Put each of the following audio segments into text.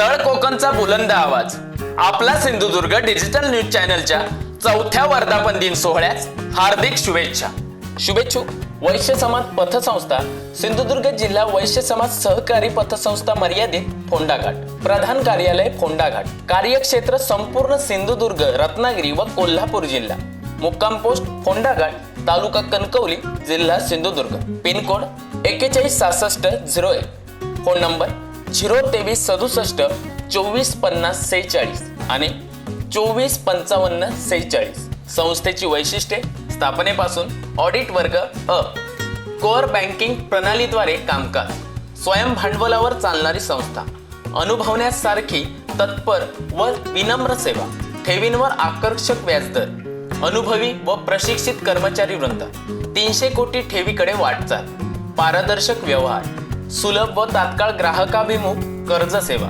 तळ कोकणचा बुलंद आवाज. आपला सिंधुदुर्ग डिजिटल न्यूज चॅनलच्या चौथ्या वर्धापन दिन सोहळ्यास हार्दिक शुभेच्छा. शुभेच्छू. वैश्य समाज पथसंस्था सिंधुदुर्ग जिल्हा वैश्य समाज सहकारी पथसंस्था मर्यादित फोंडाघाट. प्रधान कार्यालय फोंडाघाट. कार्यक्षेत्र संपूर्ण सिंधुदुर्ग रत्नागिरी व कोल्हापूर जिल्हा. मुक्काम पोस्ट फोंडाघाट तालुका कणकवली जिल्हा सिंधुदुर्ग. पिनकोड एक्केचाळीस सहासष्ट झिरो एक. फोन नंबर झिरो तेवीस सदुसष्ट चोवीस पन्नास सेहेचाळीस आणि चोवीस पंचावन्न सेहेचाळीस. संस्थेची वैशिष्ट्ये स्थापनेपासून ऑडिट वर्ग अ. कोअर बँकिंग प्रणालीद्वारे कामकाज. स्वयं भांडवलावर चालणारी संस्था. अनुभवण्यासारखी तत्पर व विनम्र सेवा. ठेवींवर आकर्षक व्याजदर. अनुभवी व प्रशिक्षित कर्मचारी वृंद. तीनशे कोटी ठेवीकडे वाटचाल. पारदर्शक व्यवहार. सुलभ व तात्काळ ग्राहकाभिमुख कर्ज सेवा.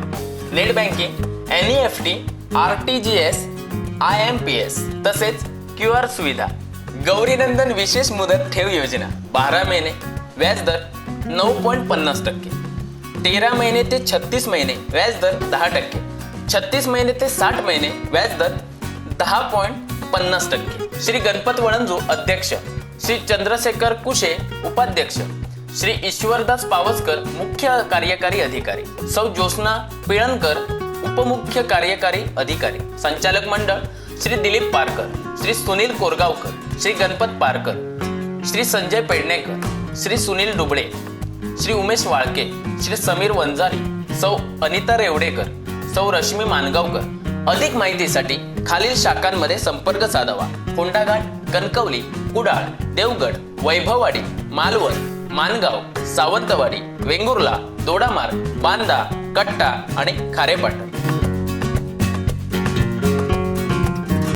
Net banking N F T R T G S I M P S तसेच क्यू आर सुविधा. गौरीनंदन विशेष मुदत ठेव योजना बारा महिने व्याजदर नऊ पॉईंट पन्नास टक्के. तेरा महिने ते छत्तीस महिने व्याजदर दहा टक्के. छत्तीस महिने ते साठ महिने व्याजदर दहा पॉईंट पन्नास टक्के. श्री गणपत वळंजू अध्यक्ष श्री चंद्रशेखर कुशे उपाध्यक्ष. श्री ईश्वरदास पावसकर मुख्य कार्यकारी अधिकारी. सौ ज्योत्ना पिळणकर उपमुख्य कार्यकारी अधिकारी. संचालक मंडळ श्री दिलीप पारकर श्री सुनील कोरगावकर श्री गणपत पारकर श्री संजय पेडणेकर श्री सुनील डुबळे श्री उमेश वाळके श्री समीर वंजारी सौ अनिता रेवडेकर सौ रश्मी मानगावकर. अधिक माहितीसाठी खालील शाखांमध्ये संपर्क साधावा. फोंडाघाट कणकवली कुडाळ देवगड वैभववाडी मालवण. मानगाव सावंतवाडी वेंगुर्ला दोडामार बांदा कट्टा आणि खारेपाटण